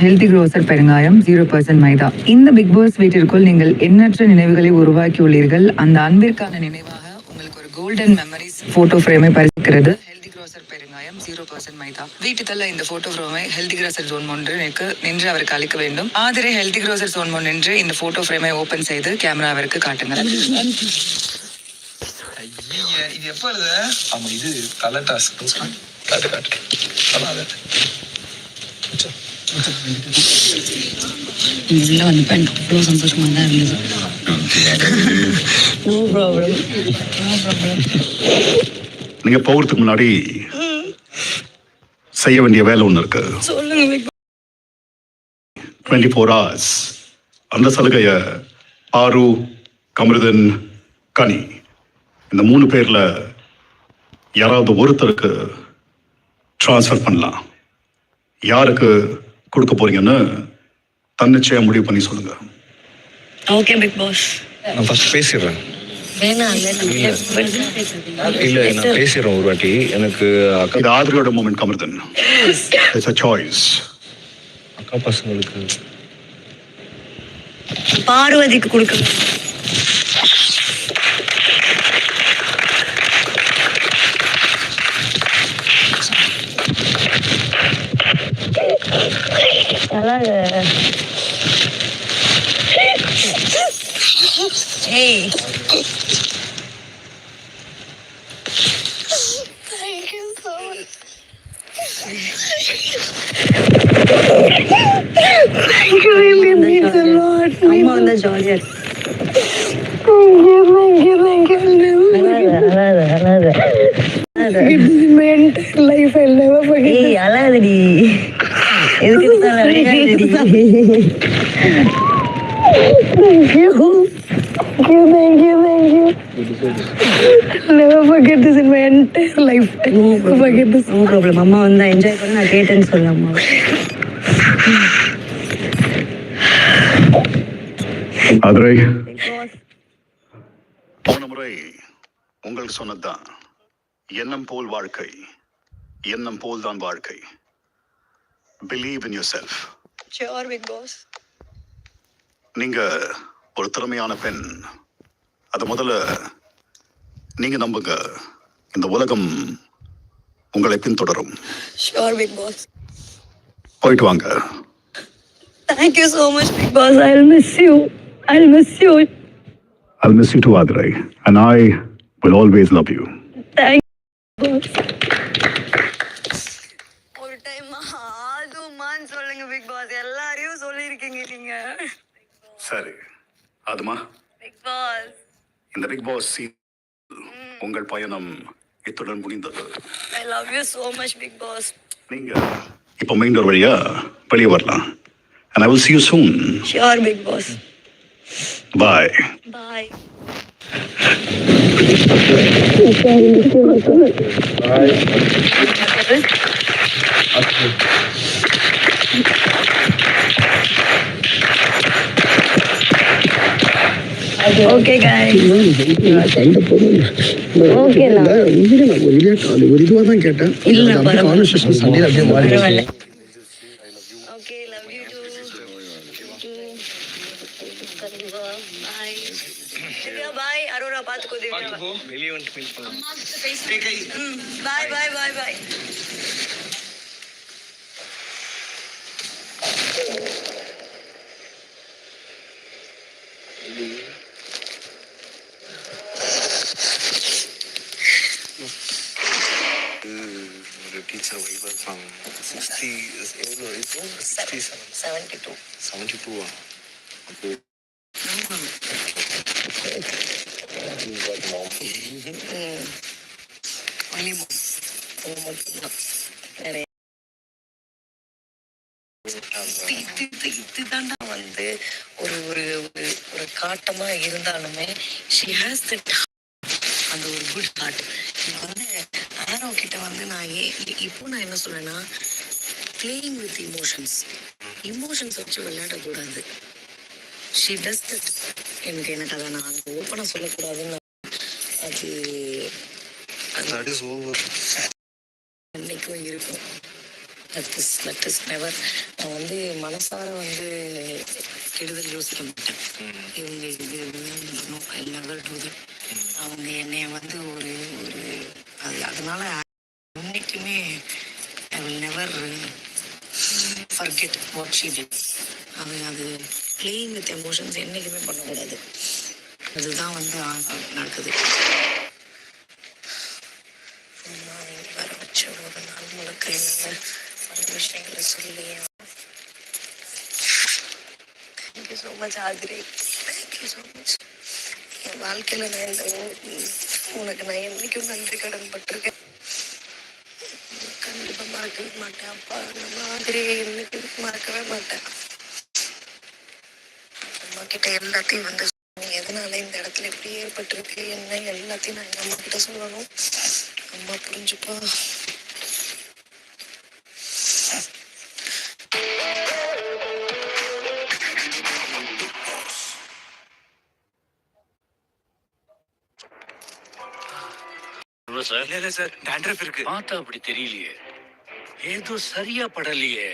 Healthy grocer பெருங்காயம் zero percent maida. இந்த big pass வீட்டிற்குள் நீங்கள் எண்ணற்ற நினைவுகளை உருவாக்கி உள்ளீர்கள் அந்த அன்பிற்கான நினைவாக உங்களுக்கு ஒரு கோல்டன் மெமரிஸ் போட்டோ ஃப்ரேமை பரிசுக்கிறது ஹெல்தி க்ரோசர் பெருங்காயம் ஜீரோ பர்சன்ட் மைதா. வீட்டுத்தல்ல இந்த போட்டோ ஃப்ரேமை ஹெல்தி க்ரோசர் ஜோன் ஒன்று எனக்கு நின்று அவருக்கு அளிக்க வேண்டும். ஆதரே ஹெல்தி க்ரோசர் ஜோன் ஒன்று நின்று இந்த போட்டோ ஃப்ரேமை ஓபன் செய்து கேமரா அவருக்கு காட்டுங்கள். இது எப்போ ஆமா இது கலர் டாஸ்க் காட்டு காட்டு. உள்ள அவ்வளோ தான் இருந்தது நோ ப்ராப்ளம் நோ ப்ராப்ளம் நீங்க போகிறதுக்கு முன்னாடி செய்ய வேண்டிய வேலை ஒன்று இருக்கு. டுவெண்ட்டி ஃபோர் ஹவர்ஸ் அந்த சலுகையை ஆரு கமருதன் கனி. இந்த மூணு பேர்ல யாராவது ஒருத்தருக்கு ட்ரான்ஸ்ஃபர் பண்ணலாம். யாருக்கு கொடுக்க போறீங்கன்னு தன்னிச்சையா முடிவு பண்ணி சொல்லுங்க. ஓகே பிக் பாஸ் நான் ஃபர்ஸ்ட் பேசிடுறேன். இல்லை இல்ல. நான் பேசிடுறேன் ஒரு வாட்டி. எனக்கு அக்கா இது ஆதரவோட மூமெண்ட் கமருதன். இட்ஸ் அ சாய்ஸ் அக்கா பசங்களுக்கு பார்வதிக்கு கொடுக்கணும். ஏய் அம்மா வந்தா ஜாலியா இருக்கு No problem. அம்மா வந்தா என்ஜாய் பண்ண நான் கேட்டேன்னு சொல்ல அம்மா. ஆதரை. போன முறை உங்களுக்கு சொன்னதுதான். எண்ணம் போல் வாழ்க்கை எண்ணம் போல் தான் வாழ்க்கை. Believe in yourself sure Big Boss நீங்க ஒரு திறமையான பெண். அது முதல்ல நீங்க நம்புங்க. இந்த உலகம் உங்களை பின்தொடரும். ஷியோர் பிக் பாஸ் போயிட்டு வாங்க. Thank you so much Big Boss I miss you I miss you I'll miss you too, Adrai, and I will always love you. Thank ஒரு டைம் ஆதுமான்னு சொல்லுங்க பிக் பாஸ் எல்லாரையும் சொல்லியிருக்கீங்க நீங்க. சரி. அதுமா பிக் பாஸ் இந்த பிக் பாஸ் உங்கள் பயணம் இத்துடன் முடிந்தது I love you so much Big Boss நீங்க இப்போ மெயின் டோர் வழியா வெளியே வரலாம். And I will see you soon. Sure Big Boss Bye. Bye okay காய் ஓகே ஒரு இதுவா தான் கேட்டேன் இல்ல, அப்படியே பரவாயில்ல. conversation சண்டையில அப்படியே மாறி பரவாயில்ல okay love you too bye Divya bye Arora பாத்துக்கோ திவ்யா போ வெளியே வந்துட்டு மீட் பண்ணலாம் பாய் பாய் பாய் பாய் ஒரு டீச்சர் வைப் இருப்பாங்க சிக்ஸ்டி எவ்வளோ இப்போ sixty seven seventy two seventy டூவா அப்போ நிறைய இதுதான்டா வந்து ஒரு ஒரு ஒரு காட்டமா இருந்தாலுமே ஷி ஹேஸ் தட் அந்த ஒரு குட் ஹார்ட் இப்போ வந்து ஆரோ கிட்ட வந்து நான் ஏ இப்போ நான் என்ன சொல்றேன்னா பிளேயிங் வித் இமோஷன்ஸ் இமோஷன்ஸ் வச்சு விளையாடக்கூடாது ஷி டஸ் தட் எனக்கு எனக்கு அதை நான் ஓப்பனாக சொல்லக்கூடாதுன்னு அது அது தட் இஸ் ஓவர் அன்னைக்கும் இருக்கும். That is that is never நான் வந்து மனசார வந்து கெடுதல் யோசிக்க மாட்டேன். இவங்க இது ஐ நெவர் டூ தட் அவங்க என்னைய வந்து ஒரு ஒரு அது அதனால இன்னைக்குமே I will never forget what she did அது அது பிளேயிங் வித் எமோஷன்ஸ் என்றைக்குமே பண்ணக்கூடாது அதுதான் வந்து ஆ- நடக்குது. வர வச்ச ஒரு நாள் முழுக்க என்னால் பல விஷயங்களை சொல்லி thank you so much Aadhiri. Thank you so much என் வாழ்க்கையில் நான் இந்த உனக்கு நான் என்றைக்கும் நன்றி கடன் பட்டிருக்கேன். மறக்கவே மாட்டேன் அப்பா நம்ம ஆதிரியை என்னைக்கு மறக்கவே மாட்டேன் அம்மா கிட்ட எல்லாத்தையும் வந்து எதனால இந்த இடத்துல எப்படி ஏற்பட்டிருக்கு என்ன எல்லாத்தையும் நான் எங்க அம்மா கிட்ட சொல்லணும் அம்மா புரிஞ்சுப்பா சார் இல்ல சார் டேண்ட்ரஃப் இருக்கு. பார்த்தா அப்படி தெரியலையே. ஏதோ சரியா படலையே.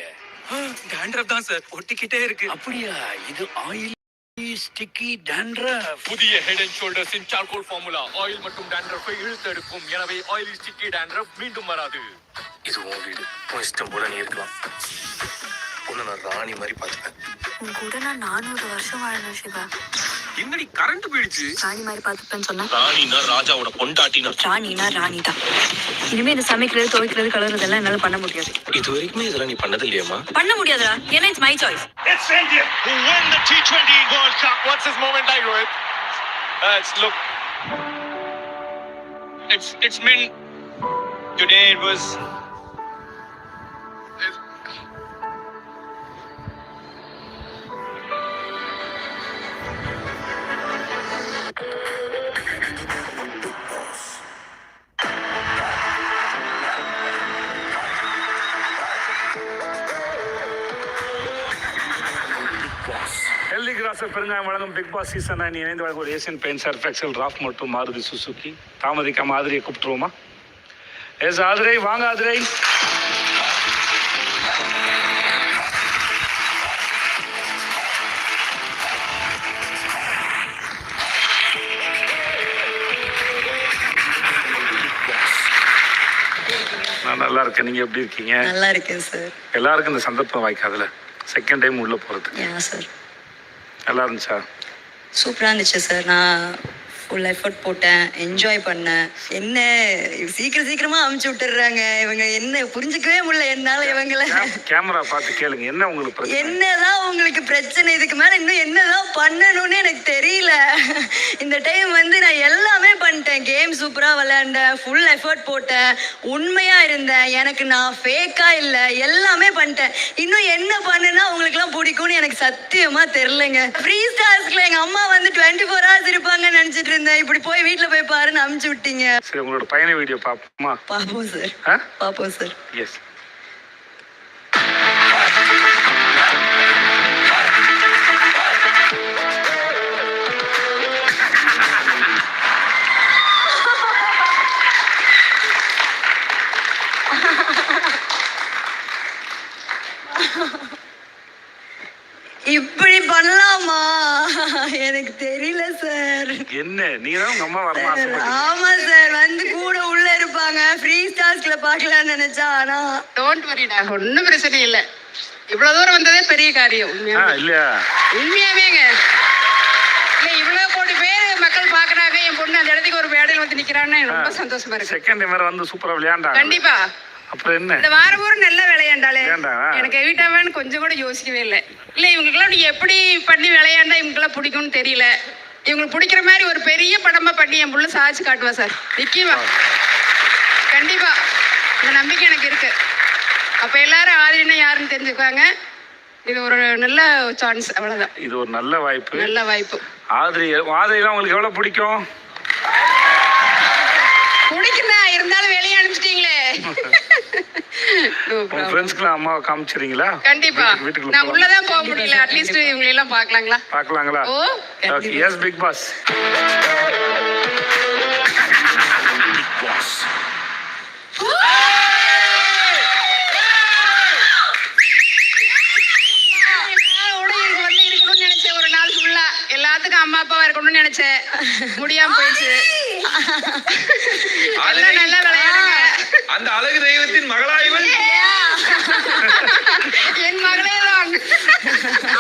டேண்ட்ரஃப் தான் சார். ஒட்டிக்கிட்டே இருக்கு. அப்படியா? இது ஆயில் ஸ்டிக்கி டேண்ட்ரஃப் புதிய ஹெட் அண்ட் ஷோல்டர்ஸின் சார்கோல் ஃபார்முலா ஆயில் மற்றும் டேண்ட்ரஃபை இழுத்தெடுக்கும். எனவே ஆயில் ஸ்டிக்கி டேண்ட்ரஃப் மீண்டும் வராது. இது உன் வீடு. உன் இஷ்டம் போல நீ இருக்கலாம். உன்னை நான் ராணி மாதிரி பார்த்துப்பேன். உன் கூட நான் நானூறு வருஷம் வாழணும் சிவா. என்னடி கரண்ட் போயிடுச்சு ராணி மாதிரி பார்த்துப்பேன்னு சொன்னா ராணினா ராஜாவோட பொண்டாட்டின்னு ராணினா ராணி தான் இனிமே இந்த சமைக்கிறது துவைக்கிறது கலர்றதெல்லாம் என்னால பண்ண முடியாது இது வரைக்குமே இதெல்லாம் நீ பண்ணது இல்லையாமா பண்ண முடியாதுடா ஏன்னா it's my choice It's India who win the T20 World Cup. What's his moment like, Rohit? Uh, it's look. It's it's been today. It was. கிராசர் பெருங்காயம் வழங்கும் பிக் பாஸ் சீசன் நைன் இணைந்து வழங்கும் ஏசியன் சர்ஃப் எக்ஸல் ராஃப் மற்றும் Maruti Suzuki தாமதிக்காம ஆதிரியை கூப்பிட்டுருவோமா? எஸ் ஆதிரை வாங்க ஆதிரை. நான் நல்லா இருக்கேன். நீங்க எப்படி இருக்கீங்க? நல்லா இருக்கேன் சார் எல்லாருக்கும் இந்த சந்தர்ப்பம் வாய்க்காதுல. செகண்ட் டைம் உள்ள போறதுக்கு. சார் நல்லா இருந்துச்சா? சூப்பராக இருந்துச்சு சார். நான் ஃபுல் எஃபர்ட் போட்டேன் என்ஜாய் பண்ணேன். என்ன சீக்கிரம் சீக்கிரமா அமுச்சு விட்டுறாங்க இவங்க என்ன புரிஞ்சுக்கவே முடியல என்னால இவங்கள. கேமரா பார்த்து கேளுங்க என்ன உங்களுக்கு என்னதான் உங்களுக்கு பிரச்சனை இதுக்கு மேல இன்னும் என்னதான் பண்ணணும்னு எனக்கு தெரியல. இந்த டைம் வந்து நான் எல்லாமே பண்ணிட்டேன். கேம் சூப்பரா விளையாண்டேன் ஃபுல் எஃபர்ட் போட்டேன் உண்மையா இருந்தேன். எனக்கு நான் ஃபேக்கா இல்ல எல்லாமே பண்ணிட்டேன். இன்னும் என்ன பண்ணுனா உங்களுக்கு எல்லாம் பிடிக்கும்னு எனக்கு சத்தியமா தெரியலங்க. ஃப்ரீ ஸ்டார்ஸ்ல எங்க அம்மா வந்து டுவெண்ட்டி ஃபோர் ஹவர்ஸ் இருப்பாங்கன்னு நினைச்சிட்டு இருந்தேன் இப்படி போய் வீட்ல போய் பாருன்னு அமுச்சு விட்டீங்க. சரி உங்களோட பயண வீடியோ பார்ப்போமா? பாப்போம் சார் பாப்போம் சார் எஸ் இப்படி பண்ணலாமா? எனக்கு தெரியல சார் என்ன? நீ தான் உங்க அம்மா ஆசைப்பட்டீங்க. ஆமா சார். வந்து கூட உள்ள இருப்பாங்க. ஃப்ரீ ஸ்டார்ஸ்ல பார்க்கலாம்னு நினைச்சா ஆனா டோன்ட் வரிடா ஒன்றும் பிரச்சனை இல்லை. இவ்வளவு தூரம் வந்ததே பெரிய காரியம் உண்மையாவே. இல்லையா? உண்மையாவேங்க. இல்ல இவ்வளவு கோடி பேர் மக்கள் பாக்குறாங்க என் பொண்ணு அந்த இடத்துக்கு ஒரு மேடையில் வந்து நிக்கிறான்னு எனக்கு ரொம்ப சந்தோஷமா இருக்கு. செகண்ட் டைம் வேற வந்து சூப்பரா விளையாண்டாங்க. கண்டிப்பா. அப்புறம் என்ன? இந்த வாரம் பூரம் நல்லா விளையாண்டாலே விளையாண்டாளா? எனக்கு வீட்டாவான்னு கொஞ்சம் கூட யோசிக்கவே இல்லை. இல்ல இவங்களுக்கெல்லாம் நீ எப்படி பண்ணி விளையாண்டா? இவங்களுக்கெல்லாம் பிடிக்கும்னு தெரியல. இவங்களுக்கு பிடிக்கிற மாதிரி ஒரு பெரிய படமா பண்ணி என் புள்ள சாதிச்சு காட்டுவா சார். நிச்சயமா கண்டிப்பா. இந்த நம்பிக்கை எனக்கு இருக்கு. அப்ப எல்லாரும் ஆதிரினா யாருன்னு தெரிஞ்சுக்குவாங்க. இது ஒரு நல்ல சான்ஸ் அவ்வளவுதான். இது ஒரு நல்ல வாய்ப்பு. நல்ல வாய்ப்பு. ஆதிரி ஆதிரிலாம் உங்களுக்கு எவ்வளவு பிடிக்கும்? பிடிக்குதா உங்க ஃப்ரெண்ட்ஸ்க்குலாம் அம்மாவை காமிச்சிருங்களா கண்டிப்பா. நான் உள்ளதான் போக முடியல. அட்லீஸ்ட் இவங்களை எல்லாம் பார்க்கலாங்களா? பாக்கலாங்களா ஓகே எஸ் பிக் பாஸ் எல்லாத்துக்கும் அம்மா அப்பாவா இருக்கணும்னு நினைச்சேன் முடியாம போயிடுச்சு எல்லாம் நல்லா விளையாடுங்க. அந்த அழகு தெய்வத்தின் மகளா இவள் என் மகளே தான்.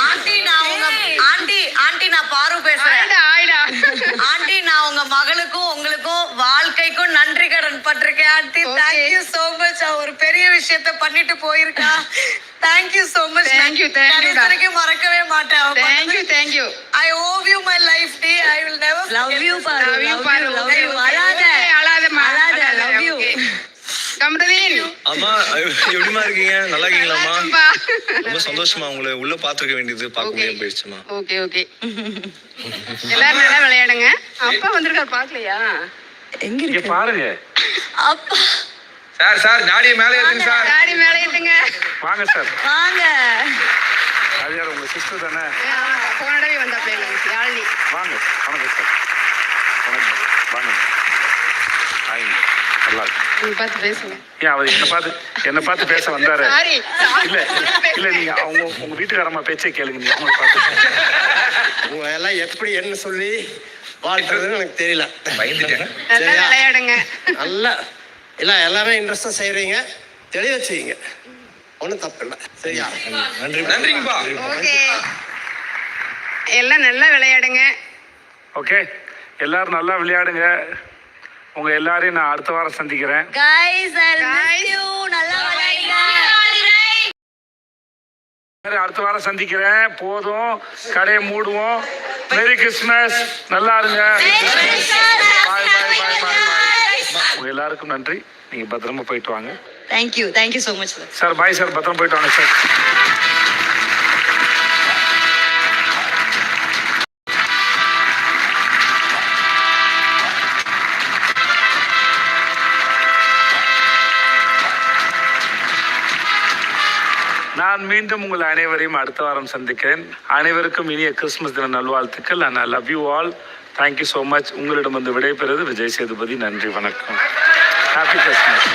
ஆண்டி நான் உங்க ஆண்டி ஆண்டி நான் பாரு பேசுறேன். ஆண்டி நான் உங்க மகளுக்கும் உங்களுக்கும் வாழ்க்கைக்கும் நன்றி கடன் பட்டிருக்கேன் aunty. Thank you so much ஒரு பெரிய விஷயத்த பண்ணிட்டு போயிருக்கா. தேங்க்யூ சோ மச் டா. வரைக்கும் மறக்கவே மாட்டேன். Thank you thank you I owe you my life D I will never love you பாரு லவ் பாரு. யூ லவ் ஆமா எப்படிமா இருக்கீங்க? நல்லா இருக்கீங்களாம்மா. ரொம்ப சந்தோஷமா உங்களை உள்ள பாத்துருக்க வேண்டியது பார்க்க. முடியாம போயிடுச்சுமா ஓகே ஓகே. எல்லாரும் நல்லா விளையாடுங்க. அப்பா வந்திருக்காரு பாக்கலையா எங்க இங்க இருக்கு பாருங்க. அப்பா. சார் சார் தாடியை மேலே ஏத்துங்க சார். தாடி மேலே ஏத்துங்க. வாங்க சார். வாங்க. அது யார் உங்க சிஸ்டர் தானே? போனடவே வந்தா பிள்ளைங்க யாழினி வாங்க வணக்கம் சார் வணக்கம் வாங்க ஹாய் நல்லா இருக்கு. நீங்க பார்த்து பேசுங்க ஏன் அவர் என்ன பார்த்து என்ன பார்த்து பேச வந்தாரு? இல்ல இல்ல நீங்க அவங்க உங்க வீட்டுக்காரம்மா பேச்சே கேளுங்க நீங்க அவங்களை பார்த்து எல்லாம் எப்படி என்ன சொல்லி வாழ்த்துறதுன்னு எனக்கு தெரியல? விளையாடுங்க. நல்லா இல்லை எல்லாமே இன்ட்ரெஸ்டாக செய்கிறீங்க தெளிவாக செய்யுங்க. ஒன்றும் தப்பு இல்லை சரியா? நன்றி. நன்றிங்கப்பா. எல்லாம் நல்லா விளையாடுங்க. ஓகே. எல்லாரும் நல்லா விளையாடுங்க. உங்க எல்லாரையும் நான் அடுத்த வாரம் சந்திக்கிறேன். கைஸ் ஐ யூ நல்லா அடுத்த வாரம் சந்திக்கிறேன். போதும். கடையை மூடுவோம். மேரி கிறிஸ்மஸ் நல்லா இருங்க. பாய் பாய் பாய் பாய் உங்க எல்லாருக்கும் நன்றி. நீங்க பத்திரமா போயிட்டு வாங்க. Thank you thank you so much sir sir bye sir பத்திரமா போயிட்டு வாங்க சார் நான் மீண்டும் உங்கள் அனைவரையும் அடுத்த வாரம் சந்திக்கிறேன். அனைவருக்கும் இனிய கிறிஸ்துமஸ் தின நல்வாழ்த்துக்கள். And I love you all. Thank you so much உங்களிடம் வந்து விடைபெறுவது விஜய் சேதுபதி. நன்றி வணக்கம். ஹாப்பி கிறிஸ்மஸ்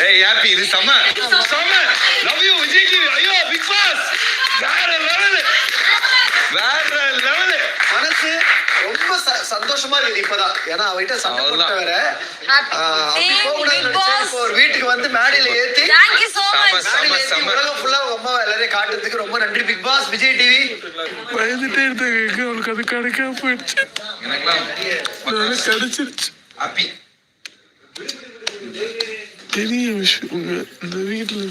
ஏய் ஹாப்பி இது செம்ம செம்ம லவ் யூ விஜய் டிவி ஐயோ பிக் பாஸ் வேற லெவல் வேற லெவல் மனசு ரொம்ப ச- சந்தோஷமா இருக்குது இப்பதான். ஏன்னா அவகிட்ட சண்டை. போட்ட வேற. அப்படி. இப்போ ஒரு வீட்டுக்கு வந்து மேடையில ஏத்தி மேடையில ஏத்தி செம. உலகம் ஃபுல்லா உங்க எல்லாரையும் காட்டுறதுக்கு ரொம்ப நன்றி பிக் பாஸ் விஜய் டிவி பயந்துட்டே இருந்தாங்க. அவளுக்கு அது கிடைக்காம போயிடுச்சு. கிடைச்சிருச்சு. பெரிய விஷயம். இந்த வீட்டுல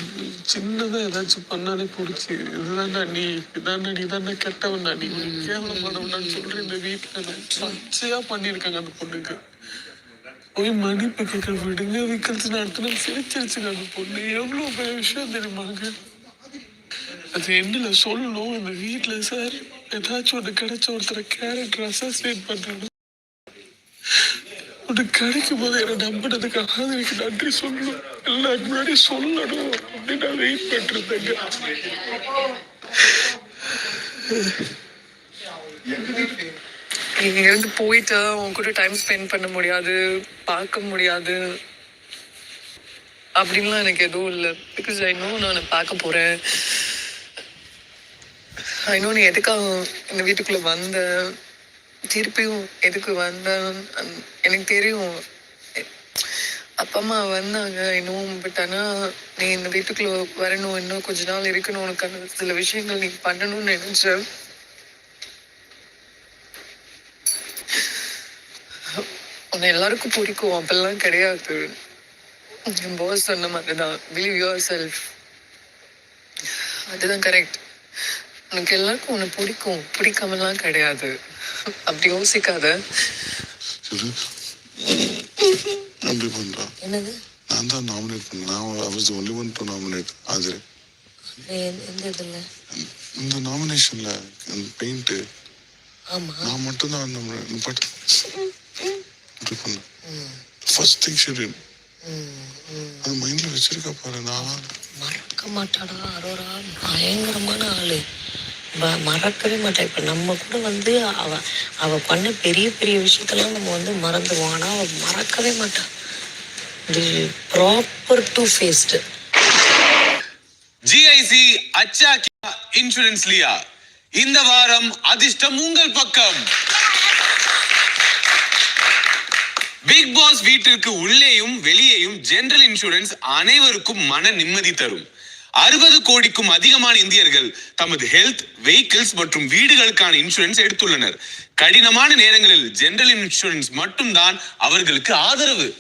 சின்னதா ஏதாச்சும் பண்ணாலே பிடிச்சி இதுதான்டா நீ இதான்டா நீ தாண்டா கெட்டவன்டா நீ. கேவலமானவன்டான்னு சொல்ற இந்த வீட்டுல நான் பண்ணியிருக்காங்க அந்த பொண்ணுக்கு. போய் மன்னிப்பு கேட்க விடுங்க விக்கல்ஸ் நடத்தின சிரிச்சிருச்சுங்க அந்த பொண்ணு எவ்வளவு பெரிய விஷயம் தெரியுமாங்க அது என்னல சொல்லணும். இந்த வீட்டுல சார் ஏதாச்சும் ஒன்று கிடைச்ச ஒருத்தரை கேரக்டர் அசோசியேட் பண்றேன் அது கிடைக்கும் போது என்னை நம்பினதுக்காக எனக்கு நன்றி சொல்லணும். எல்லாருக்கு முன்னாடி சொல்லணும். அப்படின்னு நான் வெயிட் பண்ணிருந்தேங்க. இங்கேருந்து போயிட்டு உன் கூட டைம் ஸ்பெண்ட் பண்ண முடியாது பார்க்க முடியாது. அப்படின்லாம் எனக்கு எதுவும் இல்லை. பிகாஸ் ஐ நோ நான் பார்க்க போகிறேன் ஐ நோ நீ எதுக்காக இந்த வீட்டுக்குள்ளே வந்தேன் திருப்பியும் எதுக்கு வந்தேன் எனக்கு தெரியும். அப்பா அம்மா வந்தாங்க இன்னும் பட் ஆனால் நீ இந்த வீட்டுக்குள்ளே வரணும் இன்னும் கொஞ்ச நாள் இருக்கணும் உனக்கான சில விஷயங்கள் நீ பண்ணணும்னு நினைச்சேன். உன்னை எல்லாருக்கும் பிடிக்கும் அப்பெல்லாம் கிடையாது. என் பாஸ் சொன்ன மாதிரி தான் பிலீவ் யுவர் செல்ஃப் அதுதான் கரெக்ட் உனக்கு எல்லாருக்கும் உன்னை பிடிக்கும். பிடிக்காமலாம் கிடையாது. அப்படி யோசிக்காத. அப்படி பண்றா. என்னது? நான் தான் நாமினேட் பண்ணேன் நான் I was only one to nominate ஆஜர் எந்த இதில்? இந்த நாமினேஷன்ல அந்த பெயிண்ட் ஆமா. நான் மட்டும் தான் பட் இப்படி பண்ணேன் ஃபர்ஸ்ட் திங் ஷெட் அது மைண்ட்ல வச்சிருக்கா பாரு நான் மறக்க மாட்டாடா அரோரா. பயங்கரமான ஆளு. மறக்கவே மாட்டா. இப்ப நம்ம கூட வந்து அவ அவ பண்ண பெரிய பெரிய விஷயத்தெல்லாம் நம்ம வந்து மறந்துடுவோம் ஆனா அவ மறக்கவே மாட்டா. ப்ராப்பர் டூ ஃபேஸ்டு ஜிஐசி அச்சாக்கியா இன்சூரன்ஸ் லியா இந்த வாரம் அதிர்ஷ்டம் உங்கள் பக்கம். பிக் பாஸ் வீட்டிற்கு உள்ளேயும் வெளியேயும் ஜெனரல் இன்சூரன்ஸ் அனைவருக்கும் மன நிம்மதி தரும். அறுபது கோடிக்கும் அதிகமான இந்தியர்கள் தமது ஹெல்த் வெஹிக்கிள்ஸ் மற்றும் வீடுகளுக்கான இன்சூரன்ஸ் எடுத்துள்ளனர். கடினமான நேரங்களில் ஜெனரல் இன்சூரன்ஸ் மட்டும்தான் அவர்களுக்கு ஆதரவு.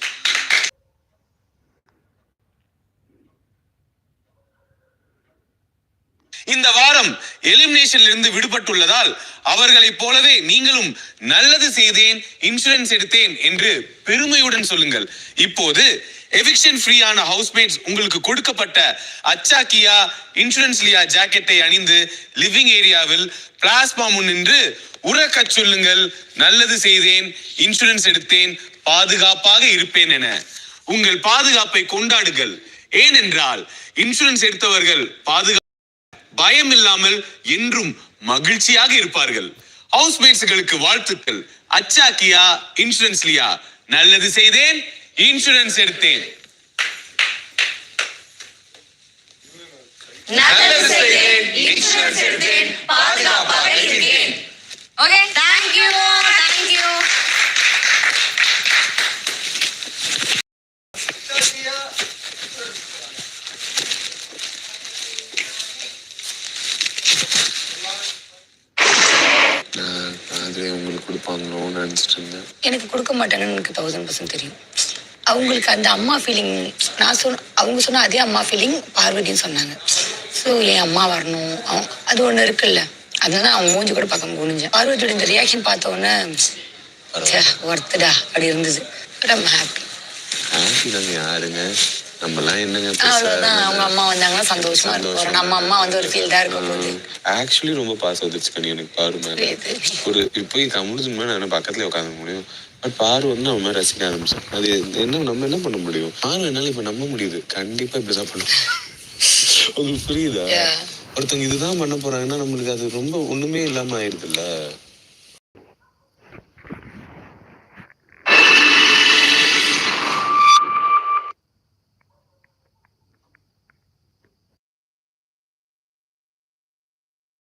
இந்த வாரம் எலிமினேஷன்ல இருந்து விடுபட்டுள்ளதால் அவர்களைப் போலவே நீங்களும் நல்லது செய்தேன் இன்சூரன்ஸ் எடுத்தேன் என்று பெருமையுடன் சொல்லுங்கள். இப்போது எவிக்ஷன் ஃப்ரீயான ஹவுஸ்மேட்ஸ் உங்களுக்கு கொடுக்கப்பட்ட அச்சாக்கியா இன்சூரன்ஸ் லியா ஜாக்கெட்டை அணிந்து லிவிங் ஏரியாவில் பிளாஸ்மா முன் நின்று உறக்கச் சொல்லுங்கள் நல்லது செய்தேன் இன்சூரன்ஸ் எடுத்தேன் பாதுகாப்பாக இருப்பேன் என. உங்கள் பாதுகாப்பை கொண்டாடுங்கள். ஏனென்றால் இன்சூரன்ஸ் எடுத்தவர்கள் பாதுகா பயம் இல்லாமல் என்றும் மகிழ்ச்சியாக இருப்பார்கள். ஹவுஸ்மேட்ஸ்களுக்கு வாழ்த்துக்கள். அச்சாக்கியா இன்சூரன்ஸ் லியா? நல்லது செய்தேன் இன்சூரன்ஸ் எடுத்தேன். நல்லது செய்தேன் இன்சூரன்ஸ் எடுத்தேன். பாதுகாப்பாக இருக்கேன் ஓகே தேங்க்யூ தேங்க்யூ நான் அதுவே உங்களுக்கு இருந்தேன் எனக்கு கொடுக்க மாட்டாங்கன்னு எனக்கு தௌசண்ட் பர்சன்ட் தெரியும். அவங்களுக்கு அந்த அம்மா ஃபீலிங் நான் சொன்ன அவங்க சொன்ன அதே அம்மா ஃபீலிங் பார்வதின்னு சொன்னாங்க. ஸோ என் அம்மா வரணும். அது ஒன்று இருக்குல்ல. அதனால அவங்க மூஞ்சி கூட பார்க்க முடிஞ்சேன் பார்வதியோட இந்த ரியாக்ஷன் பார்த்த உடனே ஒர்த்துடா அப்படி இருந்தது. பட் ஐம் ஹாப்பி ஹாப்பி யாருங்க? நம்மலாம் என்னங்க அவ்வளோதான் அவங்க அம்மா வந்தாங்கன்னா சந்தோஷமா இருக்கும் நம்ம அம்மா வந்து ஒரு ஃபீல்டாக இருக்கும் போது. ஆக்சுவலி ரொம்ப பாஸ் வந்துருச்சு கனி எனக்கு பாரு மேல. ஒரு இப்போ கமுடிச்சு மேலே நான் பக்கத்துல உட்காந்து முடியும். பட் பாரு வந்து நம்ம ரசிக்க ஆரம்பிச்சேன் அது என்ன நம்ம என்ன பண்ண முடியும்? பாரு என்னால இப்ப நம்ப முடியுது. கண்டிப்பா இப்படிதான் பண்ணும் உங்களுக்கு புரியுதா. ஒருத்தவங்க இதுதான் பண்ண போறாங்கன்னா நம்மளுக்கு அது ரொம்ப ஒண்ணுமே இல்லாம ஆயிருதுல்ல.